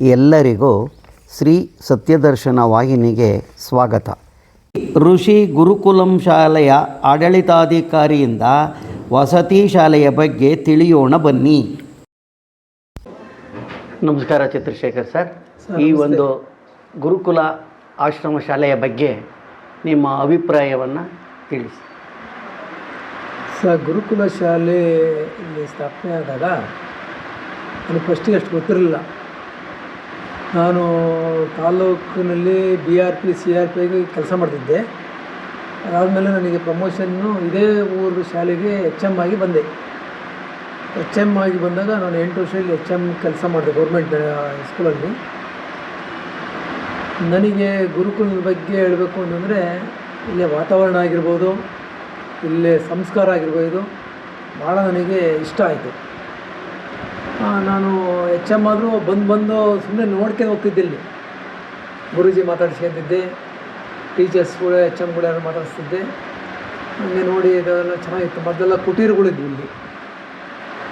ಎಲ್ಲರಿಗೂ ಶ್ರೀ ಸತ್ಯದರ್ಶನ ವಾಹಿನಿಗೆ ಸ್ವಾಗತ. ಋಷಿ ಗುರುಕುಲಂ ಶಾಲೆಯ ಆಡಳಿತಾಧಿಕಾರಿಯಿಂದ ವಸತಿ ಶಾಲೆಯ ಬಗ್ಗೆ ತಿಳಿಯೋಣ ಬನ್ನಿ. ನಮಸ್ಕಾರ ಚಂದ್ರಶೇಖರ್ ಸರ್. ಈ ಒಂದು ಗುರುಕುಲ ಆಶ್ರಮ ಶಾಲೆಯ ಬಗ್ಗೆ ನಿಮ್ಮ ಅಭಿಪ್ರಾಯವನ್ನು ತಿಳಿಸಿ. ಸರ್ ಗುರುಕುಲ ಶಾಲೆ ಇಲ್ಲಿ ಸ್ಥಾಪನೆ ಆದಾಗ ನನಗೆ ಫಸ್ಟಿಗೆ ಅಷ್ಟು ಗೊತ್ತಿರಲಿಲ್ಲ. ನಾನು ತಾಲೂಕಿನಲ್ಲಿ B R P, C R ಪಿಗೆ ಕೆಲಸ ಮಾಡ್ತಿದ್ದೆ. ಅದಾದಮೇಲೆ ನನಗೆ ಪ್ರಮೋಷನ್ನು ಇದೇ ಊರು ಶಾಲೆಗೆ ಎಚ್ ಎಂ ಆಗಿ ಬಂದೆ. ಎಚ್ ಎಂ ಆಗಿ ಬಂದಾಗ ನಾನು ಎಂಟು ವರ್ಷದಲ್ಲಿ ಎಚ್ ಎಂ ಕೆಲಸ ಮಾಡಿದೆ ಗೌರ್ಮೆಂಟ್ ಸ್ಕೂಲಲ್ಲಿ ನನಗೆ ಗುರುಕುಲದ ಬಗ್ಗೆ ಹೇಳಬೇಕು ಅಂತಂದರೆ, ಇಲ್ಲೇ ವಾತಾವರಣ ಆಗಿರ್ಬೋದು, ಇಲ್ಲೇ ಸಂಸ್ಕಾರ ಆಗಿರ್ಬೋದು ಭಾಳ ನನಗೆ ಇಷ್ಟ ಆಯಿತು. ನಾನು ಎಚ್ ಎಂ ಆದರೂ ಬಂದು ಬಂದು ಸುಮ್ಮನೆ ನೋಡ್ಕೊಂಡು ಹೋಗ್ತಿದ್ದೆ ಇಲ್ಲಿ ಗುರೂಜಿ ಮಾತಾಡ್ಸ್ಕೊಂತಿದ್ದೆ. ಟೀಚರ್ಸ್ಗಳು ಎಚ್ ಎಮ್ಗಳು ಯಾರು ಮಾತಾಡಿಸ್ತಿದ್ದೆ. ಹಂಗೆ ನೋಡಿ ಇದೆಲ್ಲ ಚೆನ್ನಾಗಿತ್ತು. ಮೊದಲೆಲ್ಲ ಕುಟೀರಗಳಿದ್ವು ಇಲ್ಲಿ.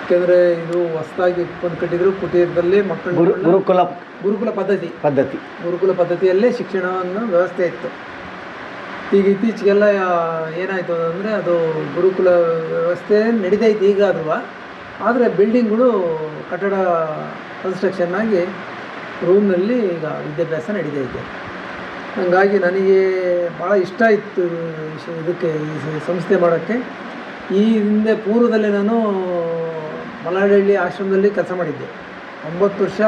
ಯಾಕೆಂದರೆ ಇದು ಹೊಸದಾಗಿ ಬಂದು ಕಟ್ಟಿದ್ರು ಕುಟೀರದಲ್ಲಿ ಮಕ್ಕಳು ಗುರುಕುಲ ಗುರುಕುಲ ಪದ್ಧತಿ. ಪದ್ಧತಿ. ಗುರುಕುಲ ಪದ್ಧತಿಯಲ್ಲೇ ಶಿಕ್ಷಣವನ್ನು ವ್ಯವಸ್ಥೆ ಇತ್ತು. ಈಗ ಇತ್ತೀಚೆಗೆಲ್ಲ ಏನಾಯಿತು ಅಂದರೆ ಅದು ಗುರುಕುಲ ವ್ಯವಸ್ಥೆ ನಡೀತೈತೆ ಈಗ ಅಲ್ವಾ? ಆದರೆ ಬಿಲ್ಡಿಂಗ್ಗಳು ಕಟ್ಟಡ ಕನ್ಸ್ಟ್ರಕ್ಷನ್ ಆಗಿ ರೂಮ್ನಲ್ಲಿ ಈಗ ವಿದ್ಯಾಭ್ಯಾಸ ನಡೀತಾ ಇದೆ. ಹಾಗಾಗಿ ನನಗೆ ಭಾಳ ಇಷ್ಟ ಇತ್ತು ಇದಕ್ಕೆ ಈ ಸಂಸ್ಥೆ ಮಾಡೋಕ್ಕೆ. ಈ ಹಿಂದೆ ಪೂರ್ವದಲ್ಲಿ ನಾನು ಮಲಾಡಹಳ್ಳಿ ಆಶ್ರಮದಲ್ಲಿ ಕೆಲಸ ಮಾಡಿದ್ದೆ. ಒಂಬತ್ತು ವರ್ಷ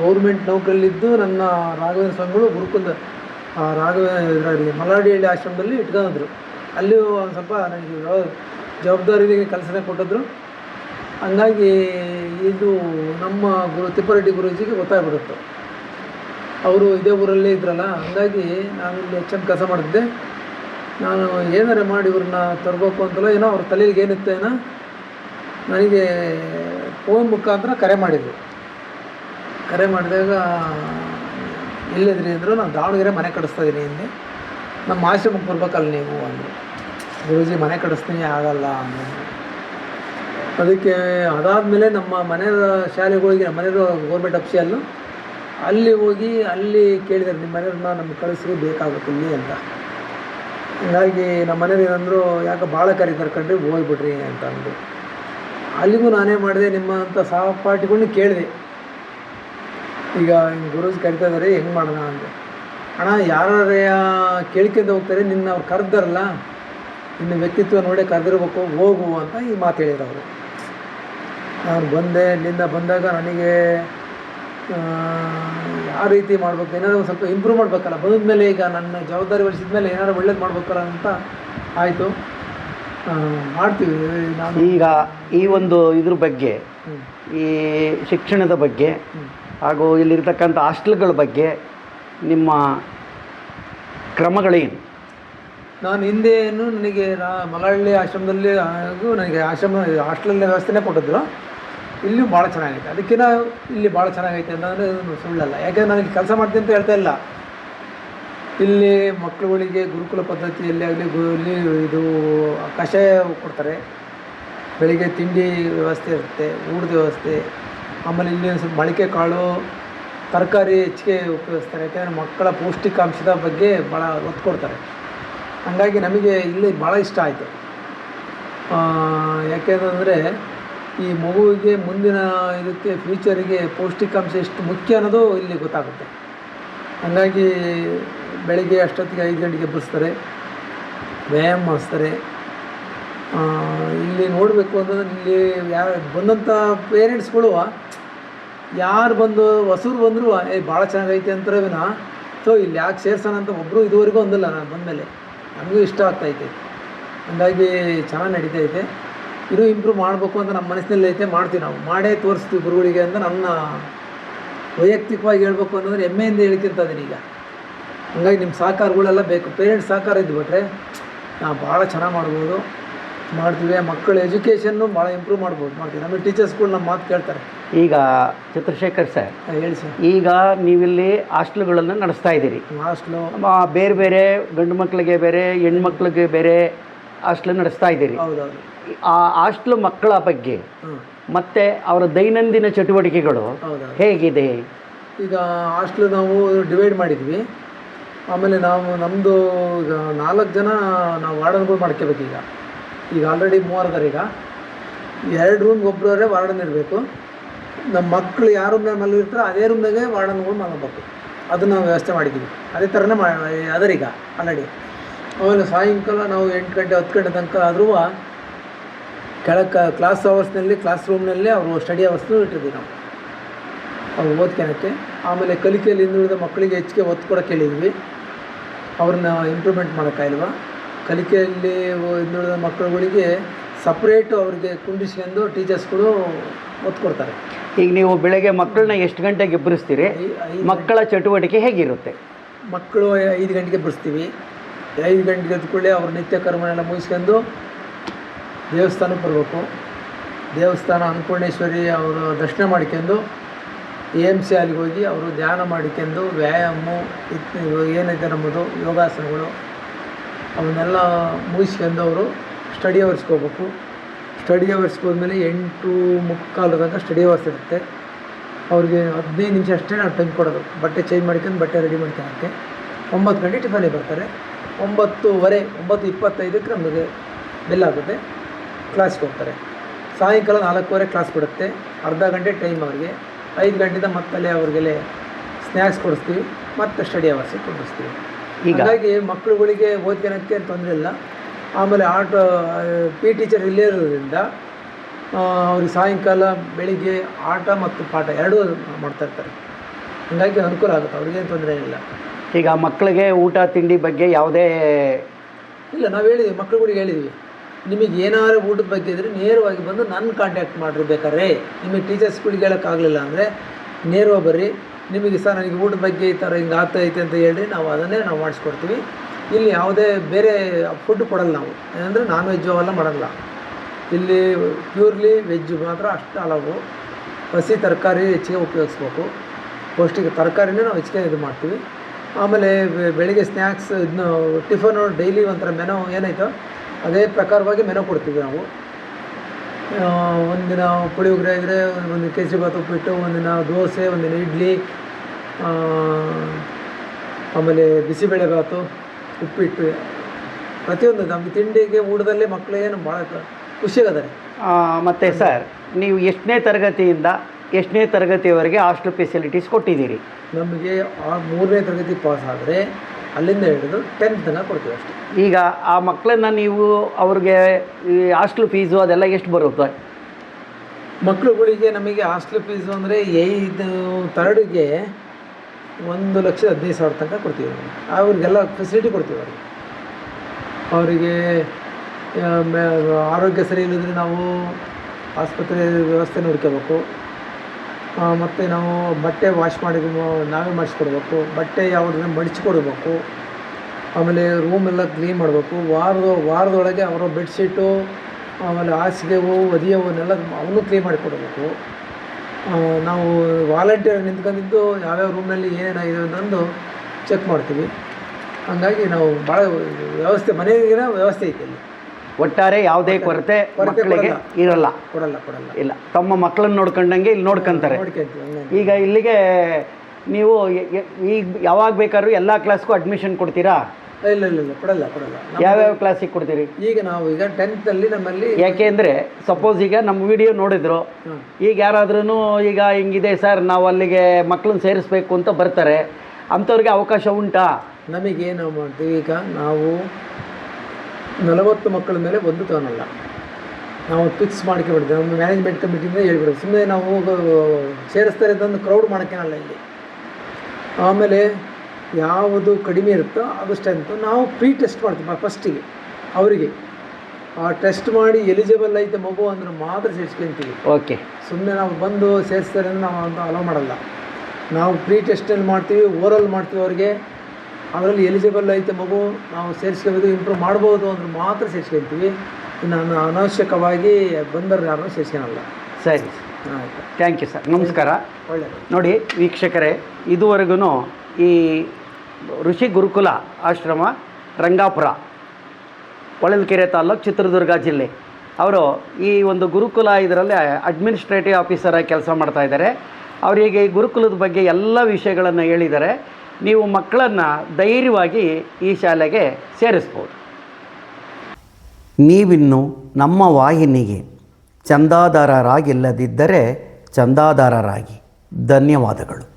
ಗೌರ್ಮೆಂಟ್ ನೌಕರಲ್ಲಿದ್ದು ನನ್ನ ರಾಘವೇಂದ್ರ ಸ್ವಾಮಿಗಳು ಗುರುಕುಂದ ರಾಘವ ಇದರಲ್ಲಿ ಮಲಾಡಿಹಳ್ಳಿ ಆಶ್ರಮದಲ್ಲಿ ಇಟ್ಕೊಂಡಿದ್ರು ಅಲ್ಲಿ ಒಂದು ಸ್ವಲ್ಪ ನನಗೆ ಜವಾಬ್ದಾರಿಗೆ ಕೆಲಸನೇ ಕೊಟ್ಟಿದ್ರು. ಹಂಗಾಗಿ ಇದು ನಮ್ಮ ಗುರು ತಿಪ್ಪರೆಡ್ಡಿ ಗುರೂಜಿಗೆ ಗೊತ್ತಾಗ್ಬಿಡುತ್ತೆ. ಅವರು ಇದೇ ಊರಲ್ಲೇ ಇದ್ರಲ್ಲ, ಹಂಗಾಗಿ ನಾನು ಇಲ್ಲಿ ಹೆಚ್ಚಿನ ಕೆಲಸ ಮಾಡಿದ್ದೆ. ನಾನು ಏನಾರೆ ಮಾಡಿ ಇವ್ರನ್ನ ತರಬೇಕು ಅಂತಲೋ ಏನೋ ಅವ್ರ ತಲೆಗೆ ಏನಿತ್ತು ಏನೋ ನನಗೆ ಫೋನ್ ಮುಖಾಂತರ ಕರೆ ಮಾಡಿದರು. ಕರೆ ಮಾಡಿದಾಗ, ಎಲ್ಲಿದ್ರಿ ಅಂದರು, ನಾನು ದಾವಣಗೆರೆ ಮನೆ ಕಟ್ಟಿಸ್ತಾ ಇದ್ದೀನಿ ಹಿಂದೆ ನಮ್ಮ ಆಶ್ರಮಕ್ಕೆ ಬರ್ಬೇಕಲ್ಲ ನೀವು ಅಂದರು. ಗುರೂಜಿ ಮನೆ ಕಟ್ಟಿಸ್ತೀನಿ, ಆಗಲ್ಲ ಅಂದರು. ಅದಕ್ಕೆ ಅದಾದಮೇಲೆ ನಮ್ಮ ಮನೆಯ ಶಾಲೆಗಳಿಗೆ, ನಮ್ಮ ಮನೆಯದು ಗೌರ್ಮೆಂಟ್ ಅಲ್ಲಿ ಹೋಗಿ ಅಲ್ಲಿ ಕೇಳಿದ್ದಾರೆ ನಿಮ್ಮ ಮನೆಯವ್ರನ್ನ ನಮ್ಗೆ ಕಳಿಸ್ರಿ, ಬೇಕಾಗುತ್ತೆ ಇಲ್ಲಿ ಅಂತ. ಹಂಗಾಗಿ ನಮ್ಮ ಮನೇಲಿ ಏನಂದರು, ಯಾಕೆ ಭಾಳ ಕರಿ ಕರ್ಕೊಂಡ್ರಿ ಹೋಗ್ಬಿಡ್ರಿ ಅಂತ ಅಂದರು. ಅಲ್ಲಿಗೂ ನಾನೇ ಮಾಡಿದೆ, ನಿಮ್ಮ ಅಂತ ಸಹಪಾಠಿಗಳನ್ನ ಕೇಳಿದೆ. ಈಗ ಹಿಂಗೆ ಗುರುಸ್ ಕರಿತಾ ಇದ್ದಾರೆ ಹೆಂಗೆ ಮಾಡೋಣ ಅಂದರೆ. ಅಣ್ಣ ಯಾರೇ ಕೇಳ್ಕೊಂಡು ಹೋಗ್ತಾರೆ, ನಿನ್ನ ಅವ್ರು ಕರೆದಾರಲ್ಲ, ನಿನ್ನ ವ್ಯಕ್ತಿತ್ವ ನೋಡೇ ಕರೆದಿರ್ಬೇಕು, ಹೋಗು ಅಂತ ಈ ಮಾತು ಹೇಳಿದ್ರು ಅವರು. ನಾನು ಬಂದೆ ಇಲ್ಲಿಂದ ಬಂದಾಗ ನನಗೆ ಯಾವ ರೀತಿ ಮಾಡ್ಬೇಕು ಏನಾದ್ರು ಸ್ವಲ್ಪ ಇಂಪ್ರೂವ್ ಮಾಡಬೇಕಲ್ಲ. ಬಂದ ಮೇಲೆ ಈಗ ನನ್ನ ಜವಾಬ್ದಾರಿ ವಹಿಸಿದ ಮೇಲೆ ಏನಾದ್ರು ಒಳ್ಳೇದು ಮಾಡ್ಬೇಕಲ್ಲ ಅಂತ ಆಯಿತು. ಮಾಡ್ತೀವಿ. ನಾನು ಈಗ ಈ ಒಂದು ಇದ್ರ ಬಗ್ಗೆ ಈ ಶಿಕ್ಷಣದ ಬಗ್ಗೆ ಹಾಗೂ ಇಲ್ಲಿರ್ತಕ್ಕಂಥ ಹಾಸ್ಟೆಲ್ಗಳ ಬಗ್ಗೆ ನಿಮ್ಮ ಕ್ರಮಗಳೇನು? ನಾನು ಹಿಂದೆಯೂ ನನಗೆ ನಾ ಮಲಹಳ್ಳಿ ಆಶ್ರಮದಲ್ಲಿ ಹಾಗೂ ನನಗೆ ಆಶ್ರಮ ಹಾಸ್ಟೆಲ್ ವ್ಯವಸ್ಥೆನೇ ಕೊಟ್ಟಿದ್ರು. ಇಲ್ಲಿಯೂ ಭಾಳ ಚೆನ್ನಾಗೈತೆ. ಅದಕ್ಕಿಂತ ಇಲ್ಲಿ ಭಾಳ ಚೆನ್ನಾಗೈತೆ ಅಂತಂದರೆ ಸುಳ್ಳಲ್ಲ. ಯಾಕೆಂದ್ರೆ ನನಗೆ ಕೆಲಸ ಮಾಡ್ತೀನಿ ಅಂತ ಹೇಳ್ತಾ ಇಲ್ಲ. ಇಲ್ಲಿ ಮಕ್ಕಳುಗಳಿಗೆ ಗುರುಕುಲ ಪದ್ಧತಿಯಲ್ಲಿ ಆಗಲಿ, ಗು, ಇಲ್ಲಿ ಇದು ಕಷಾಯ ಕೊಡ್ತಾರೆ. ಬೆಳಿಗ್ಗೆ ತಿಂಡಿ ವ್ಯವಸ್ಥೆ ಇರುತ್ತೆ, ಊಟದ ವ್ಯವಸ್ಥೆ. ಆಮೇಲೆ ಇಲ್ಲಿ ಸ್ವಲ್ಪ ಮೊಳಕೆ ಕಾಳು, ತರಕಾರಿ ಹೆಚ್ಚಿಗೆ ಉಪಯೋಗಿಸ್ತಾರೆ. ಯಾಕೆಂದರೆ ಮಕ್ಕಳ ಪೌಷ್ಟಿಕಾಂಶದ ಬಗ್ಗೆ ಭಾಳ ಒತ್ತು ಕೊಡ್ತಾರೆ. ಹಾಗಾಗಿ ನಮಗೆ ಇಲ್ಲಿ ಭಾಳ ಇಷ್ಟ ಆಯಿತು. ಯಾಕೆಂದರೆ ಈ ಮಗುವಿಗೆ ಮುಂದಿನ ಇದಕ್ಕೆ ಫ್ಯೂಚರಿಗೆ ಪೌಷ್ಟಿಕಾಂಶ ಎಷ್ಟು ಮುಖ್ಯ ಅನ್ನೋದು ಇಲ್ಲಿ ಗೊತ್ತಾಗುತ್ತೆ. ಹಾಗಾಗಿ ಬೆಳಿಗ್ಗೆ ಅಷ್ಟೊತ್ತಿಗೆ ಐದು ಗಂಟೆಗೆ ಎಬ್ಬಿಸ್ತಾರೆ, ವ್ಯಾಯಾಮ ಮಾಡಿಸ್ತಾರೆ. ಇಲ್ಲಿ ನೋಡಬೇಕು ಅಂತಂದ್ರೆ ಇಲ್ಲಿ ಯಾ ಬಂದಂಥ ಪೇರೆಂಟ್ಸ್ಗಳು ಯಾರು ಬಂದು, ಹೊಸರು ಬಂದರೂ, ಏ ಭಾಳ ಚೆನ್ನಾಗೈತೆ ಅಂತಾರೆ ಸೊ ಇಲ್ಲಿ ಯಾಕೆ ಸೇರ್ಸೋಣ ಅಂತ ಒಬ್ಬರು ಇದುವರೆಗೂ ಅಂದಿಲ್ಲ ನಾನು ಬಂದಮೇಲೆ. ನನಗೂ ಇಷ್ಟ ಆಗ್ತೈತೆ ಹಾಗಾಗಿ ಚೆನ್ನಾಗಿ ನಡೀತೈತೆ ಇನ್ನೂ ಇಂಪ್ರೂವ್ ಮಾಡಬೇಕು ಅಂತ ನಮ್ಮ ಮನಸ್ಸಿನಲ್ಲಿ ಐತೆ ಮಾಡ್ತೀವಿ ನಾವು. ಮಾಡೇ ತೋರಿಸ್ತೀವಿ ಗುರುಗಳಿಗೆ ಅಂತ ನನ್ನ ವೈಯಕ್ತಿಕವಾಗಿ ಹೇಳ್ಬೇಕು ಅನ್ನೋದ್ರೆ ಹೆಮ್ಮೆಯಿಂದ ಹೇಳ್ಕೊಂತ ಇದೀನಿ ಈಗ. ಹಂಗಾಗಿ ನಿಮ್ಮ ಸಹಕಾರಗಳೆಲ್ಲ ಬೇಕು. ಪೇರೆಂಟ್ಸ್ ಸಹಕಾರ ಇದ್ಬಿಟ್ರೆ ನಾವು ಭಾಳ ಚೆನ್ನಾಗಿ ಮಾಡ್ಬೋದು. ಮಾಡ್ತೀವಿ. ಮಕ್ಕಳ ಎಜುಕೇಷನ್ನು ಭಾಳ ಇಂಪ್ರೂವ್ ಮಾಡ್ಬೋದು. ಮಾಡ್ತೀವಿ. ನಮಗೆ ಟೀಚರ್ಸ್ಗಳು ನಮ್ಮ ಮಾತು ಕೇಳ್ತಾರೆ. ಈಗ ಚಂದ್ರಶೇಖರ್ ಸರ್ ಹೇಳಿ ಸರ್. ಈಗ ನೀವಿಲ್ಲಿ ಹಾಸ್ಟೆಲ್ಗಳನ್ನು ನಡೆಸ್ತಾ ಇದ್ದೀರಿ. ಹಾಸ್ಟ್ಲು. ಬೇರೆ ಬೇರೆ ಗಂಡು ಮಕ್ಕಳಿಗೆ ಬೇರೆ ಹೆಣ್ಮಕ್ಳಿಗೆ ಬೇರೆ ಹಾಸ್ಟೆಲ್ ನಡೆಸ್ತಾ ಇದ್ದೀರಿ. ಆ ಹಾಸ್ಟೆಲ್ ಮಕ್ಕಳ ಬಗ್ಗೆ ಮತ್ತೆ ಅವರ ದೈನಂದಿನ ಚಟುವಟಿಕೆಗಳು ಹೇಗಿದೆ? ಈಗ ಹಾಸ್ಟೆಲ್ ನಾವು ಡಿವೈಡ್ ಮಾಡಿದ್ವಿ. ಆಮೇಲೆ ನಾವು ನಮ್ಮದು ಈಗ ನಾಲ್ಕು ಜನ ನಾವು ವಾರ್ಡನ್ಗಳು ಮಾಡ್ಕೋಬೇಕು ಈಗ. ಈಗ ಆಲ್ರೆಡಿ ಮೂವರದಾರ ಈಗ. ಎರಡು ರೂಮ್ಗೆ ಒಬ್ಬರವರೇ ವಾರ್ಡನ್ ಇರಬೇಕು. ನಮ್ಮ ಮಕ್ಕಳು ಯಾರು ರೂಮ್ನಾಗ ಮಲಗಿರ್ತಾರೋ ಅದೇ ರೂಮ್ನಾಗೆ ವಾರ್ಡನ್ಗಳು ಮಲಗಬೇಕು ಅದನ್ನು ನಾವು ವ್ಯವಸ್ಥೆ ಮಾಡಿದ್ದೀವಿ ಅದೇ ಥರನೇ ಮಾ ಅದರೀಗ ಆಲ್ರೆಡಿ ಆಮೇಲೆ ಸಾಯಂಕಾಲ ನಾವು ಎಂಟು ಗಂಟೆ ಹತ್ತು ಗಂಟೆ ತನಕ ಆದರೂ ಕೆಳಕ್ಕೆ ಕ್ಲಾಸ್ ಅವರ್ಸ್ನಲ್ಲಿ ಕ್ಲಾಸ್ ರೂಮ್ನಲ್ಲಿ ಅವರು ಸ್ಟಡಿ ಅವರ್ಸ್ನೂ ಇಟ್ಟಿದ್ವಿ ನಾವು. ಅವ್ರು ಓದ್ಕೊಳಕ್ಕೆ ಆಮೇಲೆ ಕಲಿಕೆಯಲ್ಲಿ ಹಿಂದುಳಿದ ಮಕ್ಕಳಿಗೆ ಹೆಚ್ಚಿಗೆ ಒತ್ತು ಕೊಡೋಕೆ ಹೇಳಿದ್ವಿ ಅವ್ರನ್ನ ಇಂಪ್ರೂವ್ಮೆಂಟ್ ಮಾಡೋಕ್ಕಾಗಿಲ್ವ ಕಲಿಕೆಯಲ್ಲಿ ಹಿಂದುಳಿದ ಮಕ್ಕಳುಗಳಿಗೆ ಸಪ್ರೇಟು ಅವ್ರಿಗೆ ಕುಂಡಿಸ್ಕೊಂಡು ಟೀಚರ್ಸ್ಗಳು ಒತ್ತು ಕೊಡ್ತಾರೆ. ಈಗ ನೀವು ಬೆಳಗ್ಗೆ ಮಕ್ಕಳನ್ನ ಎಷ್ಟು ಗಂಟೆಗೆ ಎಬ್ಬರಿಸ್ತೀರಿ? ಮಕ್ಕಳ ಚಟುವಟಿಕೆ ಹೇಗಿರುತ್ತೆ? ಮಕ್ಕಳು ಐದು ಗಂಟೆಗೆ ಬಿಡಿಸ್ತೀವಿ ಐದು ಗಂಟೆಗೆ ಎದ್ಕೊಳ್ಳಿ ಅವ್ರ ನಿತ್ಯ ಕರ್ಮನೆಲ್ಲ ಮುಗಿಸ್ಕೊಂಡು ದೇವಸ್ಥಾನಕ್ಕೆ ಬರಬೇಕು. ದೇವಸ್ಥಾನ ಅನ್ನಪೂರ್ಣೇಶ್ವರಿ ಅವರು ದರ್ಶನ ಮಾಡ್ಕೊಂಡು ಎ ಎಂ ಸಿ ಅಲ್ಲಿಗೆ ಹೋಗಿ ಅವರು ಧ್ಯಾನ ಮಾಡ್ಕೊಂಡು ವ್ಯಾಯಾಮ ಏನೈತೆ ನಮ್ಮದು, ಯೋಗಾಸನಗಳು, ಅವನ್ನೆಲ್ಲ ಮುಗಿಸ್ಕೊಂಡು ಅವರು ಸ್ಟಡಿ ಅವರ್ಸ್ಗೆ ಹೋಗ್ಬೇಕು. ಸ್ಟಡಿ ಅವರ್ಸ್ಗೆ ಹೋದ್ಮೇಲೆ ಎಂಟು ಮುಕ್ಕಾಲು ಗಂಟೆ ಸ್ಟಡಿ ಅವರ್ಸ್ ಇರುತ್ತೆ. ಅವ್ರಿಗೆ ಹದಿನೈದು ನಿಮಿಷ ಅಷ್ಟೇ ನಾವು ಟೈಮ್ ಕೊಡೋದು. ಬಟ್ಟೆ ಚೇಂಜ್ ಮಾಡ್ಕೊಂಡು ಬಟ್ಟೆ ರೆಡಿ ಮಾಡ್ಕೊಳಕ್ಕೆ ಒಂಬತ್ತು ಗಂಟೆ ಟಿಫನಿಗೆ ಬರ್ತಾರೆ. ಒಂಬತ್ತುವರೆ ಒಂಬತ್ತು ಇಪ್ಪತ್ತೈದಕ್ಕೆ ನಮಗೆ ಬೆಲ್ ಆಗುತ್ತೆ ಕ್ಲಾಸ್ಗೆ ಹೋಗ್ತಾರೆ. ಸಾಯಂಕಾಲ ನಾಲ್ಕೂವರೆ ಕ್ಲಾಸ್ ಬಿಡುತ್ತೆ. ಅರ್ಧ ಗಂಟೆ ಟೈಮ್ ಅವರಿಗೆ. ಐದು ಗಂಟೆಯಿಂದ ಮತ್ತಲ್ಲೇ ಅವ್ರಿಗೆಲ್ಲ ಸ್ನ್ಯಾಕ್ಸ್ ಕೊಡಿಸ್ತೀವಿ. ಮತ್ತೆ ಸ್ಟಡಿ ಅವರ್ಸಿಗೆ ಕೊಡಿಸ್ತೀವಿ. ಹೀಗಾಗಿ ಮಕ್ಕಳುಗಳಿಗೆ ಓದ್ಕೊಳಕ್ಕೆ ತೊಂದರೆ ಇಲ್ಲ. ಆಮೇಲೆ ಆಟ ಪಿ ಟೀಚರ್ ಇಲ್ಲೇ ಇರೋದ್ರಿಂದ ಅವ್ರಿಗೆ ಸಾಯಂಕಾಲ ಬೆಳಿಗ್ಗೆ ಆಟ ಮತ್ತು ಪಾಠ ಎರಡೂ ಮಾಡ್ತಾಯಿರ್ತಾರೆ ಹಾಗಾಗಿ ಅನುಕೂಲ ಆಗುತ್ತೆ. ಅವ್ರಿಗೇನು ತೊಂದರೆ ಇಲ್ಲ. ಈಗ ಮಕ್ಕಳಿಗೆ ಊಟ, ತಿಂಡಿ ಬಗ್ಗೆ ಯಾವುದೇ ಇಲ್ಲ, ನಾವು ಹೇಳಿದ್ವಿ ಮಕ್ಕಳುಗಳಿಗೆ ಹೇಳಿದ್ವಿ. ನಿಮಗೆ ಏನಾದ್ರು ಊಟದ ಬಗ್ಗೆ ಇದ್ದರೆ ನೇರವಾಗಿ ಬಂದು ನನ್ನ ಕಾಂಟ್ಯಾಕ್ಟ್ ಮಾಡಿರಿ ಬೇಕಾದ್ರೆ. ನಿಮಗೆ ಟೀಚರ್ಸ್ಗಳಿಗೆ ಹೇಳೋಕ್ಕಾಗಲಿಲ್ಲ ಅಂದರೆ ನೇರವಾಗಿ ಬರ್ರಿ. ನಿಮಗೆ ಸರ್, ನನಗೆ ಊಟದ ಬಗ್ಗೆ ಈ ಥರ ಹಿಂಗೆ ಆಗ್ತೈತೆ ಅಂತ ಹೇಳಿ ನಾವು ಅದನ್ನೇ ನಾವು ಮಾಡಿಸ್ಕೊಡ್ತೀವಿ. ಇಲ್ಲಿ ಯಾವುದೇ ಬೇರೆ ಫುಡ್ ಕೊಡಲ್ಲ ನಾವು. ಏನಂದರೆ ನಾನ್ ವೆಜ್ಜು ಅವೆಲ್ಲ ಮಾಡಲ್ಲ. ಇಲ್ಲಿ ಪ್ಯೂರ್ಲಿ ವೆಜ್ ಮಾತ್ರ ಅಷ್ಟು ಅಲವು. ಹಸಿ ತರಕಾರಿ ಹೆಚ್ಚಿಗೆ ಉಪಯೋಗಿಸ್ಬೇಕು. ಪೌಷ್ಟಿಕ ತರಕಾರಿನೇ ನಾವು ಹೆಚ್ಚಿಗೆ ಇದು ಮಾಡ್ತೀವಿ. ಆಮೇಲೆ ಬೆಳಿಗ್ಗೆ ಸ್ನ್ಯಾಕ್ಸ್ ಇದನ್ನ ಟಿಫನು, ಡೈಲಿ ಒಂಥರ ಮೆನು ಏನಾಯ್ತೋ, ಅದೇ ಪ್ರಕಾರವಾಗಿ ಮೆನು ಕೊಡ್ತೀವಿ ನಾವು. ಒಂದಿನ ಪುಳಿಯೋಗರೆ ಇದ್ದರೆ ಒಂದು ಕೇಸರಿ ಭಾತ್ ಉಪ್ಪಿಟ್ಟು ಒಂದಿನ ದೋಸೆ, ಒಂದಿನ ಇಡ್ಲಿ ಆಮೇಲೆ ಬಿಸಿಬೇಳೆ ಭಾತು ಉಪ್ಪಿಟ್ಟು ಪ್ರತಿಯೊಂದು ನಮಗೆ ತಿಂಡಿಗೆ, ಊಟದಲ್ಲೇ ಮಕ್ಕಳೇನು ಭಾಳ ಖುಷಿಯಾಗದಾರೆ ಮತ್ತೆ ಸರ್ ನೀವು ಎಷ್ಟನೇ ತರಗತಿಯಿಂದ ಎಷ್ಟನೇ ತರಗತಿಯವರೆಗೆ ಹಾಸ್ಟೆಲ್ ಫೆಸಿಲಿಟೀಸ್ ಕೊಟ್ಟಿದ್ದೀರಿ? ನಮಗೆ ಆ ಮೂರನೇ ತರಗತಿ ಪಾಸ್ ಆದರೆ ಅಲ್ಲಿಂದ ಹಿಡಿದು ಟೆಂತ್ ತನಕ ಕೊಡ್ತೀವಿ ಅಷ್ಟೇ. ಈಗ ಆ ಮಕ್ಕಳನ್ನ ನೀವು ಅವ್ರಿಗೆ ಈ ಹಾಸ್ಟೆಲ್ ಫೀಸು ಅದೆಲ್ಲ ಎಷ್ಟು ಬರುತ್ತೆ? ಮಕ್ಕಳುಗಳಿಗೆ ನಮಗೆ ಹಾಸ್ಟೆಲ್ ಫೀಸು ಅಂದರೆ ಐದು ತರ್ಡಿಗೆ ಒಂದು ಲಕ್ಷ ಹದಿನೈದು ಸಾವಿರ ತನಕ ಕೊಡ್ತೀವಿ ನಾವು. ಅವ್ರಿಗೆಲ್ಲ ಫೆಸಿಲಿಟಿ ಕೊಡ್ತೀವಿ ಅವ್ರಿಗೆ. ಅವರಿಗೆ ಆರೋಗ್ಯ ಸರಿ ಇಲ್ಲದ್ರೆ ನಾವು ಆಸ್ಪತ್ರೆ ವ್ಯವಸ್ಥೆ ನೋಡ್ಕೋಬೇಕು ಮತ್ತು ನಾವು ಬಟ್ಟೆ ವಾಶ್ ಮಾಡಿ ನಾವೇ ಮಾಡಿಸ್ಕೊಡ್ಬೇಕು. ಬಟ್ಟೆ ಯಾವುದನ್ನ ಮಡಿಚ್ಕೊಡ್ಬೇಕು. ಆಮೇಲೆ ರೂಮೆಲ್ಲ ಕ್ಲೀನ್ ಮಾಡಬೇಕು. ವಾರದ, ವಾರದೊಳಗೆ ಅವರ ಬೆಡ್ಶೀಟು ಆಮೇಲೆ ಹಾಸಿಗೆವು, ಒದಿಯವನ್ನೆಲ್ಲ ಅವನು ಕ್ಲೀನ್ ಮಾಡಿಕೊಡ್ಬೇಕು. ನಾವು ವಾಲಂಟಿಯರ್ ನಿಂತ್ಕೊಂಡಿದ್ದು ಯಾವ್ಯಾವ ರೂಮ್ನಲ್ಲಿ ಏನೇನಾಗಿದೆ ಅಂತಂದು ಚೆಕ್ ಮಾಡ್ತೀವಿ. ಹಂಗಾಗಿ ನಾವು ಭಾಳ ವ್ಯವಸ್ಥೆ, ಮನೆಗಿನ ವ್ಯವಸ್ಥೆ ಐತೆ ಇಲ್ಲಿ. ಒಟ್ಟಾರೆ ಯಾವುದೇ ಕೊರತೆ ಮಕ್ಕಳಿಗೆ ಇರಲ್ಲ. ಕೊಡಲ್ಲ ಕೊಡಲ್ಲ. ಇಲ್ಲ ತಮ್ಮ ಮಕ್ಕಳನ್ನ ನೋಡ್ಕೊಂಡಂಗೆ ಇಲ್ಲಿ ನೋಡ್ಕೊಂತಾರೆ. ಈಗ ಇಲ್ಲಿಗೆ ನೀವು ಈಗ ಯಾವಾಗ ಬೇಕಾದ್ರೂ ಎಲ್ಲ ಕ್ಲಾಸ್ಗೂ ಅಡ್ಮಿಷನ್ ಕೊಡ್ತೀರಾ? ಇಲ್ಲ ಇಲ್ಲ ಇಲ್ಲ ಕೊಡಲ್ಲ ಕೊಡಲ್ಲ. ಯಾವ್ಯಾವ ಕ್ಲಾಸಿಗೆ ಕೊಡ್ತೀರಿ? ಈಗ ನಾವು ಈಗ ಟೆಂತಲ್ಲಿ ನಮ್ಮಲ್ಲಿ ಯಾಕೆ ಅಂದರೆ ಸಪೋಸ್ ಈಗ ನಮ್ಮ ವಿಡಿಯೋ ನೋಡಿದ್ರು ಈಗ ಯಾರಾದ್ರೂ ಈಗ ಹಿಂಗಿದೆ ಸರ್ ನಾವು ಅಲ್ಲಿಗೆ ಮಕ್ಕಳನ್ನ ಸೇರಿಸ್ಬೇಕು ಅಂತ ಬರ್ತಾರೆ ಅಂಥವ್ರಿಗೆ ಅವಕಾಶ ಉಂಟಾ? ನಮಗೇನು ಮಾಡ್ತೀವಿ ಈಗ ನಾವು ನಲವತ್ತು ಮಕ್ಕಳ ಮೇಲೆ ಒಂದು ತಗೊಳಲ್ಲ ನಾವು ಫಿಕ್ಸ್ ಮಾಡ್ಕೊಬಿಡ್ತೀವಿ ನಮ್ಮ ಮ್ಯಾನೇಜ್ಮೆಂಟ್ ಕಮಿಟಿಯಿಂದ ಹೇಳ್ಬಿಡೋದು ಸುಮ್ಮನೆ ನಾವು ಸೇರಿಸ್ತಾರೆ ಅಂತಂದು ಕ್ರೌಡ್ ಮಾಡ್ಕೊಳಲ್ಲ ಇಲ್ಲಿ. ಆಮೇಲೆ ಯಾವುದು ಕಡಿಮೆ ಇರುತ್ತೋ ಅದು ಸ್ಟ್ರೆಂತ್ ನಾವು ಪ್ರೀ ಟೆಸ್ಟ್ ಮಾಡ್ತೀವಿ ಫಸ್ಟಿಗೆ ಅವರಿಗೆ. ಆ ಟೆಸ್ಟ್ ಮಾಡಿ ಎಲಿಜಿಬಲ್ ಐತೆ ಮಗು ಅಂದ್ರೆ ಮಾತ್ರ ಸೇರಿಸ್ಕೊಂತೀವಿ. ಓಕೆ ಸುಮ್ಮನೆ ನಾವು ಬಂದು ಸೇರಿಸ್ತಾರೆ ಅಂದ್ರೆ ನಾವು ಅಂತ ಅಲೋ ಮಾಡಲ್ಲ. ನಾವು ಪ್ರೀ ಟೆಸ್ಟಲ್ಲಿ ಮಾಡ್ತೀವಿ ಓರಲ್ ಮಾಡ್ತೀವಿ ಅವ್ರಿಗೆ. ಅದರಲ್ಲಿ ಎಲಿಜಿಬಲ್ ಐತೆ ಮಗು ನಾವು ಸೇರಿಸ್ಕೋಬೋದು ಇಂಪ್ರೂವ್ ಮಾಡ್ಬೋದು ಅಂದ್ರೆ ಮಾತ್ರ ಸೇರಿಸ್ಕೊಂತೀವಿ. ಇನ್ನು ಅನ- ಅನಾವಶ್ಯಕವಾಗಿ ಬಂದರೆ ಯಾರನ್ನೂ ಸೇರಿಸ್ಕೊಳಲ್ಲ. ಸರಿ. ಆಯಿತು. ಥ್ಯಾಂಕ್ ಯು ಸರ್ ನಮಸ್ಕಾರ. ಒಳ್ಳೆಯದು ನೋಡಿ ವೀಕ್ಷಕರೇ ಇದುವರೆಗೂ ಈ ಋಷಿ ಗುರುಕುಲ ಆಶ್ರಮ ರಂಗಾಪುರ ಹೊಳಲ್ಕೆರೆ ತಾಲೂಕು ಚಿತ್ರದುರ್ಗ ಜಿಲ್ಲೆ. ಅವರು ಈ ಒಂದು ಗುರುಕುಲ ಇದರಲ್ಲಿ ಅಡ್ಮಿನಿಸ್ಟ್ರೇಟಿವ್ ಆಫೀಸರಾಗಿ ಕೆಲಸ ಮಾಡ್ತಾ ಇದ್ದಾರೆ. ಅವರಿಗೆ ಈ ಗುರುಕುಲದ ಬಗ್ಗೆ ಎಲ್ಲ ವಿಷಯಗಳನ್ನು ಹೇಳಿದ್ದಾರೆ. ನೀವು ಮಕ್ಕಳನ್ನು ಧೈರ್ಯವಾಗಿ ಈ ಶಾಲೆಗೆ ಸೇರಿಸ್ಬೋದು. ನೀವಿನ್ನು ನಮ್ಮ ವಾಹಿನಿಗೆ ಚಂದಾದಾರರಾಗಿಲ್ಲದಿದ್ದರೆ ಚಂದಾದಾರರಾಗಿ. ಧನ್ಯವಾದಗಳು.